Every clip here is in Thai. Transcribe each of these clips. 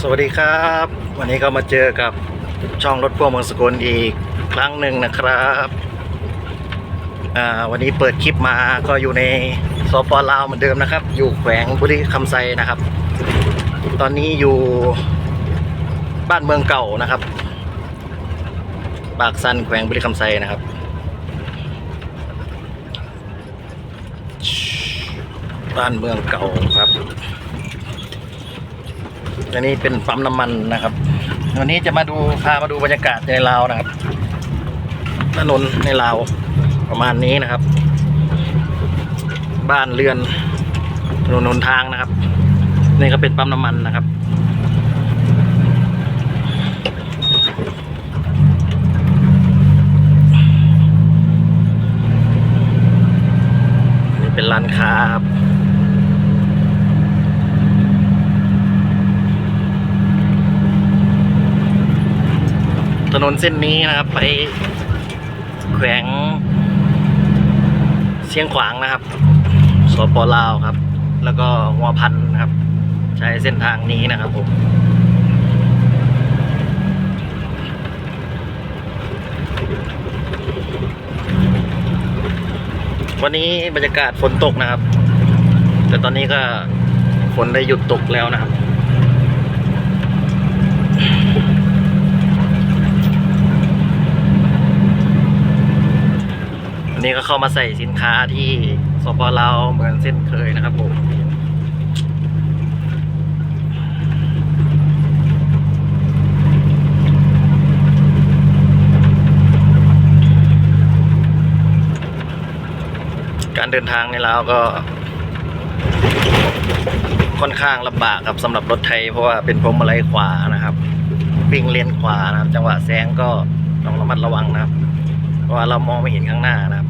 สวัสดีครับ วันนี้ก็มาเจอกับช่องรถพ่วงเมืองสกลอีกครั้งหนึ่งนะครับวันนี้เปิดคลิปมาก็อยู่ในสปลาวเหมือนเดิมนะครับ อยู่แขวงบุรีคำไซนะครับ ตอนนี้อยู่บ้านเมืองเก่านะครับ ปากซันแขวงบุรีคำไซนะครับบ้านเมืองเก่าครับ อันนี้เป็นปั๊มน้ำมันนะครับ วันนี้จะมาดูพามาดูบรรยากาศในลาวนะครับถนนในลาวประมาณนี้นะครับ บ้านเรือนถนนหนทางนะครับ นี่ก็เป็นปั๊มน้ำมันนะครับนี่เป็นร้านค้าครับ ถนนเส้นนี้นะครับไปแขวงเชียงขวางนะครับสปลาวครับ แล้วก็หัวพันนะครับ ใช้เส้นทางนี้นะครับผมวันนี้บรรยากาศฝนตกนะครับ แต่ตอนนี้ก็ฝนได้หยุดตกแล้วนะครับ นี้ก็เข้ามาใส่สินค้าที่สปลาวเหมือนเส้นเคยนะครับผมการเดินทางในลาวก็ค่อนข้างลำบากครับสำหรับรถไทยเพราะว่าเป็นพรมอะไรขวานะครับวิ่งเลนขวานะครับ จังหวะแซงก็ต้องระมัดระวังนะครับ เพราะว่าเรามองไม่เห็นข้างหน้านะครับ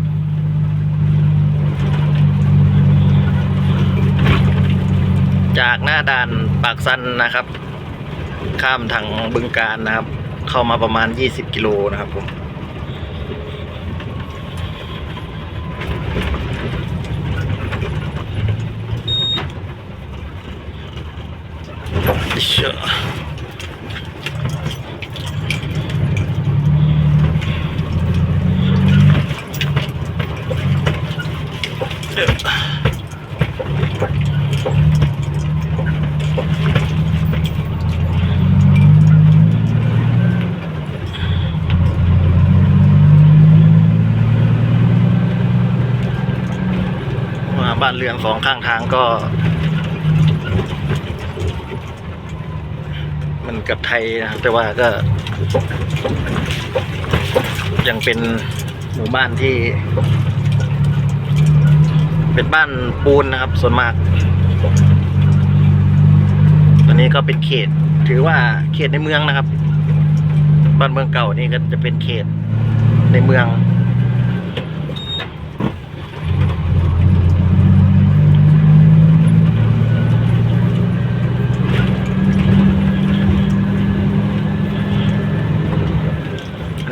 จากหน้าด่านปากซันนะครับ ข้ามทางบึงการนะครับ เข้ามาประมาณ 20 กิโลนะครับผมเชื่อมา บ้านเรือนสองข้างทางก็ มันกับไทยนะครับ แต่ว่าก็ ยังเป็นหมู่บ้านที่ เป็นบ้านปูนนะครับ ส่วนมาก ตอนนี้ก็เป็นเขต ถือว่าเขตในเมืองนะครับ บ้านเมืองเก่านี่ก็จะเป็นเขตในเมือง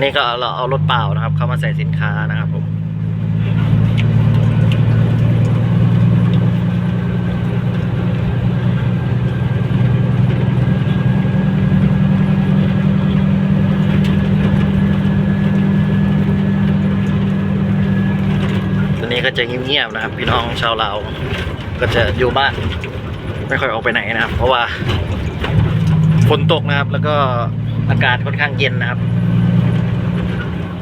นี้ก็เราเอารถเปล่านะครับ เข้ามาใส่สินค้านะครับผมตอนนี้ก็จะเงียบๆนะครับ พี่น้องชาวลาวก็จะอยู่บ้านไม่ค่อยออกไปไหนนะครับ เพราะว่าฝนตกนะครับ แล้วก็อากาศค่อนข้างเย็นนะครับ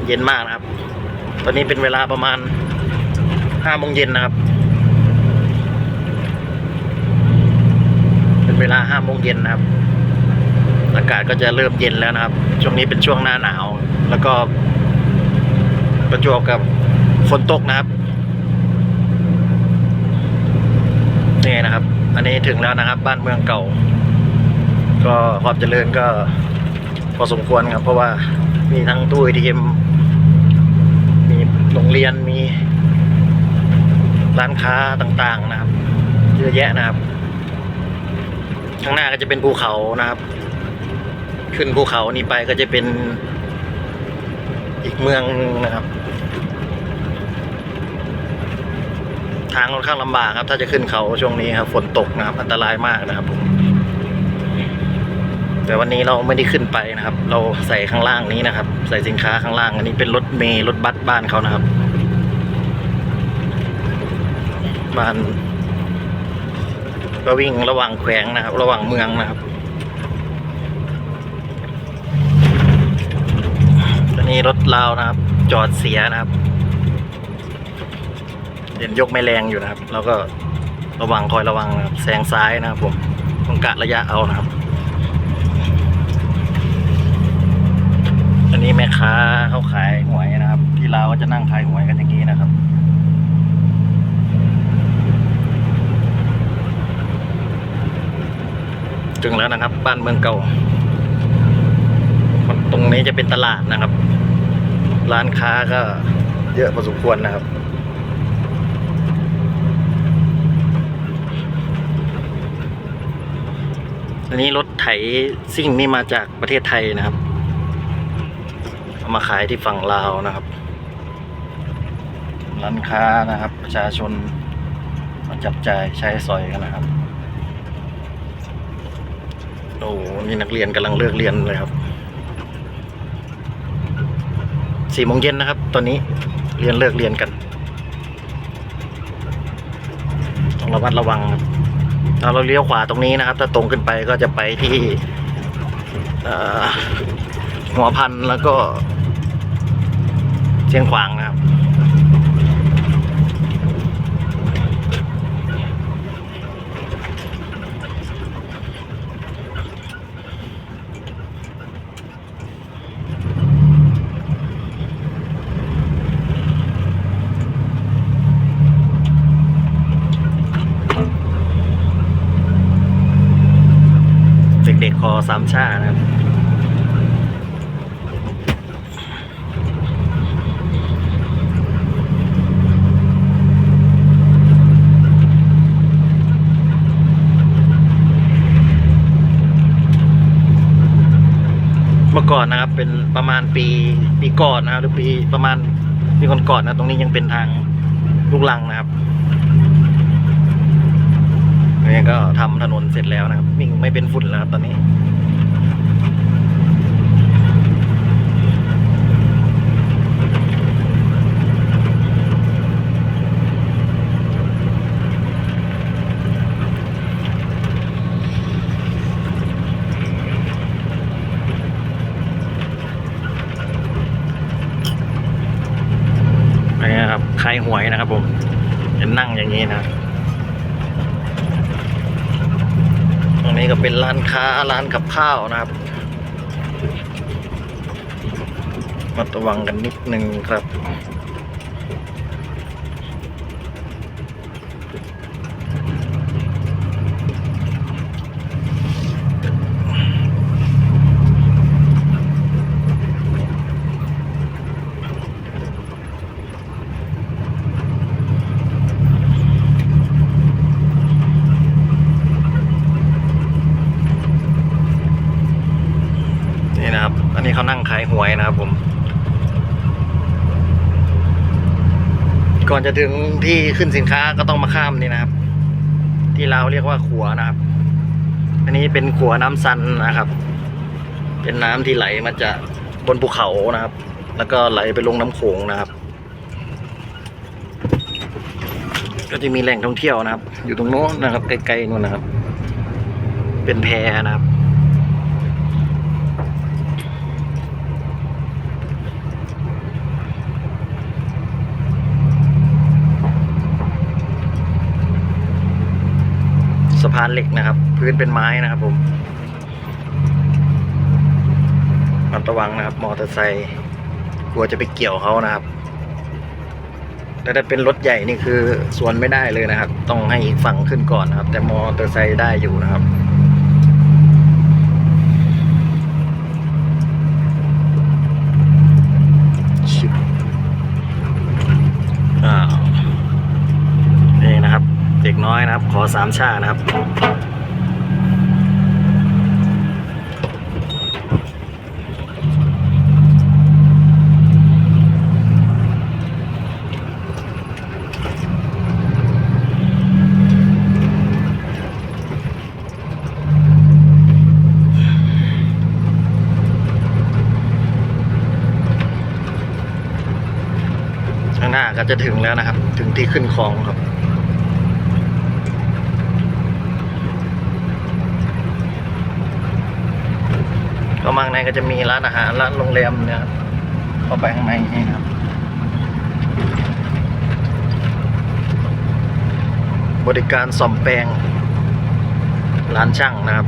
เย็นมากนะครับ ตอนนี้เป็นเวลาประมาณห้าโมงเย็นนะครับ เป็นเวลาห้าโมงเย็นนะครับ อากาศก็จะเริ่มเย็นแล้วนะครับ ช่วงนี้เป็นช่วงหน้าหนาว แล้วก็ประจวบกับฝนตกนะครับนี่นะครับ อันนี้ถึงแล้วนะครับ บ้านเมืองเก่า ก็ความเจริญก็พอสมควรครับ เพราะว่ามีทั้งตู้ ATM มีโรง เรียนมีร้านค้าต่างๆนะครับเยอะแยะนะครับ ข้างหน้าก็จะเป็นภูเขานะครับ ขึ้นภูเขานี้ไปก็จะเป็นอีกเมืองหนึ่งนะครับ ทางค่อนข้างลำบากครับ ถ้าจะขึ้นเขาช่วงนี้ครับฝนตกนะครับ อันตรายมากนะครับผม แต่วันนี้เราไม่ได้ขึ้นไปนะครับ เราใส่ข้างล่างนี้นะครับ ใส่สินค้าข้างล่าง อันนี้เป็นรถเมล์รถบัสบ้านเขานะครับ บ้านก็วิ่งระหว่างแขวงนะครับ ระหว่างเมืองนะครับอันนี้รถลาวนะครับ จอดเสียนะครับเด่นยกไม่แรงอยู่นะครับ แล้วก็ระวังคอยระวังนะครับแซงซ้ายนะครับผมต้องกะระยะเอานะครับ อันนี้ แม่ค้าเขาขายหวยนะครับ ที่ลาวก็จะนั่งขายหวยกันอย่างนี้นะครับถึงแล้วนะครับ บ้านเมืองเก่า ตรงนี้จะเป็นตลาดนะครับ ร้านค้าก็เยอะพอสมควรนะครับอันนี้รถไถซิ่งนี่มาจากประเทศไทยนะครับ เอามาขายที่ฝั่งลาวนะครับ ร้านค้านะครับ ประชาชนมาจับจ่ายใช้สอยกันนะครับโอ้โหนี่นักเรียนกำลังเลิกเรียนเลยครับสี่โมงเย็นนะครับ ตอนนี้เรียนเลิกเรียนกัน ต้องระมัดระวังครับถ้าเราเลี้ยวขวาตรงนี้นะครับ ถ้าตรงขึ้นไปก็จะไปที่เอ่อ หัวพันแล้วก็เชียงขวางนะครับ เด็กๆคอสามชานะครับ เมื่อก่อนนะครับ เป็นประมาณปีปีก่อนนะครับหรือปีประมาณปีก่อนๆนะตรงนี้ยังเป็นทางลูกลังนะครับนี่ก็ทำถนนเสร็จแล้วนะครับวิ่งไม่เป็นฝุ่นแล้วครับตอนนี้ นี่นะครับขายหวยนะครับ ผมจะนั่งอย่างนี้นะตรงนี้ก็เป็นร้านค้าร้านกับข้าวนะครับมาระวังกันนิดนึงครับ นี่นะครับ อันนี้เขานั่งขาย หวยนะครับผม ก่อนจะถึงที่ขึ้นสินค้าก็ต้องมาข้ามนี่นะครับ ที่เราเรียกว่าขัวนะครับ อันนี้เป็นขัวน้ำซันนะครับ เป็นน้ำที่ไหลมาจากบนภูเขานะครับ แล้วก็ไหลไปลงน้ำโขงนะครับ ก็จะมีแหล่งท่องเที่ยวนะครับ อยู่ตรงโน้นนะครับไกลๆนู่นนะครับ เป็นแพนะครับานเหล็กนะครับ พื้นเป็นไม้นะครับผมมันระวังนะครับ มอเตอร์ไซค์กลัวจะไปเกี่ยวเขานะครับแต่ถ้าเป็นรถใหญ่นี่คือสวนไม่ได้เลยนะครับ ต้องให้อีกฝั่งขึ้นก่อนนะครับ แต่มอเตอร์ไซค์ได้อยู่นะครับชิบอ้าว เด็กน้อยนะครับ ขอสามชานะครับ ข้างหน้าก็จะถึงแล้วนะครับ ถึงที่ขึ้นคลองครับ ก็มาข้างในก็จะมีร้านอาหารร้านโรงแรมเนี่ยครับเข้าไปข้างในนี่นะครับ บริการซ่อมแปลงร้านช่างนะครับ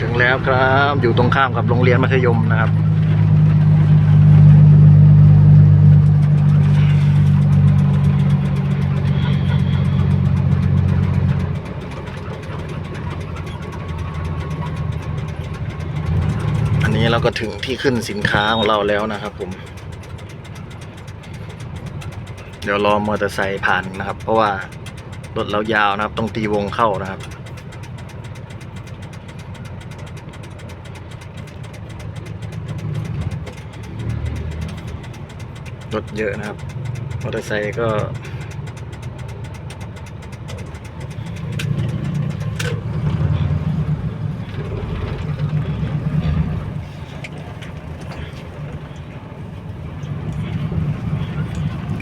ถึงแล้วครับ อยู่ตรงข้ามกับโรงเรียนมัธยมนะครับ เราก็ถึงที่ขึ้นสินค้าของเราแล้วนะครับ ผม เดี๋ยวรอมอเตอร์ไซค์ผ่านนะครับ เพราะว่ารถเรายาวนะครับ ต้องตีวงเข้านะครับรถเยอะนะครับ มอเตอร์ไซค์ก็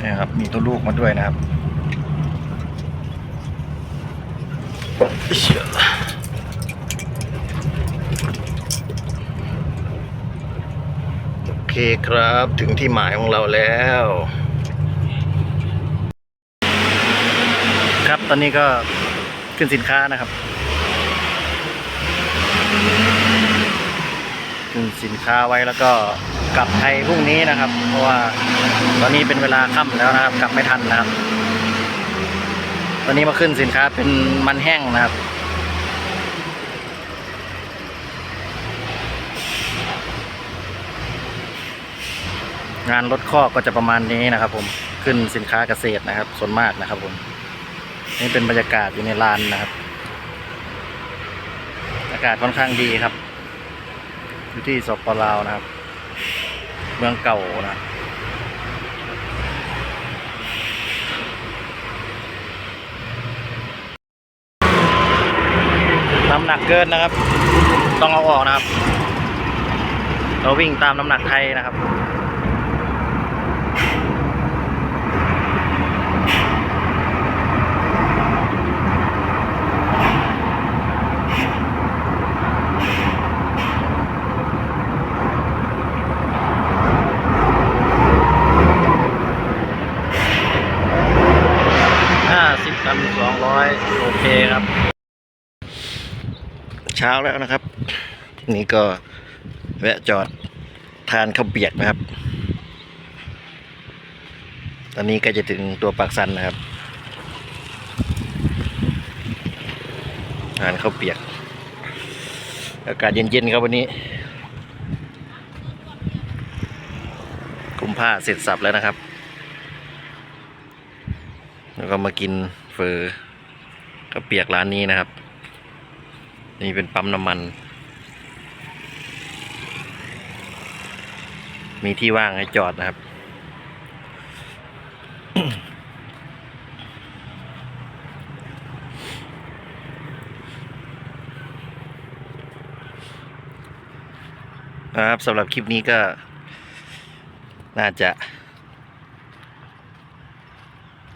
นี่ครับ มี ตัวลูกมาด้วยนะครับโอเคครับถึงที่หมายของเราแล้ว ครับตอนนี้ก็ขึ้นสินค้านะครับ สินค้าไว้แล้วก็กลับไทยพรุ่งนี้นะครับ เพราะว่าตอนนี้เป็นเวลาค่ำแล้วนะครับ กลับไม่ทันนะครับ ตอนนี้มาขึ้นสินค้าเป็นมันแห้งนะครับงานรถข้อกก็จะประมาณนี้นะครับ ผมขึ้นสินค้าเกษตรนะครับ ส่วนมากนะครับ ผม นี่เป็นบรรยากาศอยู่ในลานนะครับ อากาศค่อนข้างดีครับ อยู่ที่สปลาวนะครับ เมืองเก่านะน้ำหนักเกินนะครับ ต้องเอาออกนะครับ เราวิ่งตามน้ำหนักไทยนะครับ ห้าสิบ กันสองร้อยโอเคครับ เช้าแล้วนะครับ นี่ก็แวะจอดทานข้าวเปียกนะครับ ตอนนี้ก็จะถึงตัวปากสันนะครับ ทานข้าวเปียก อากาศเย็นๆครับวันนี้กุมผ้าเสร็จสับแล้วนะครับ แล้วก็มากิน เฟอร์ก็เปียกร้านนี้นะครับ นี่เป็นปั๊มน้ำมัน มีที่ว่างให้จอดนะครับ นะครับสำหรับคลิปนี้ก็ น่าจะ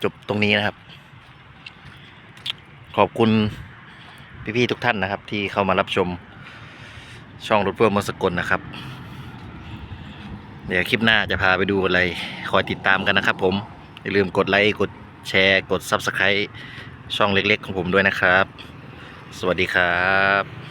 จบตรงนี้นะครับ ขอบคุณพี่ๆทุกท่านนะครับ ที่เข้ามารับชมช่องรถเพื่อมอสกลนะครับ เดี๋ยวคลิปหน้าจะพาไปดูอะไร คอยติดตามกันนะครับผม อย่าลืมกดไลค์กดแชร์กด Subscribe ช่องเล็กๆของผมด้วยนะครับ สวัสดีครับ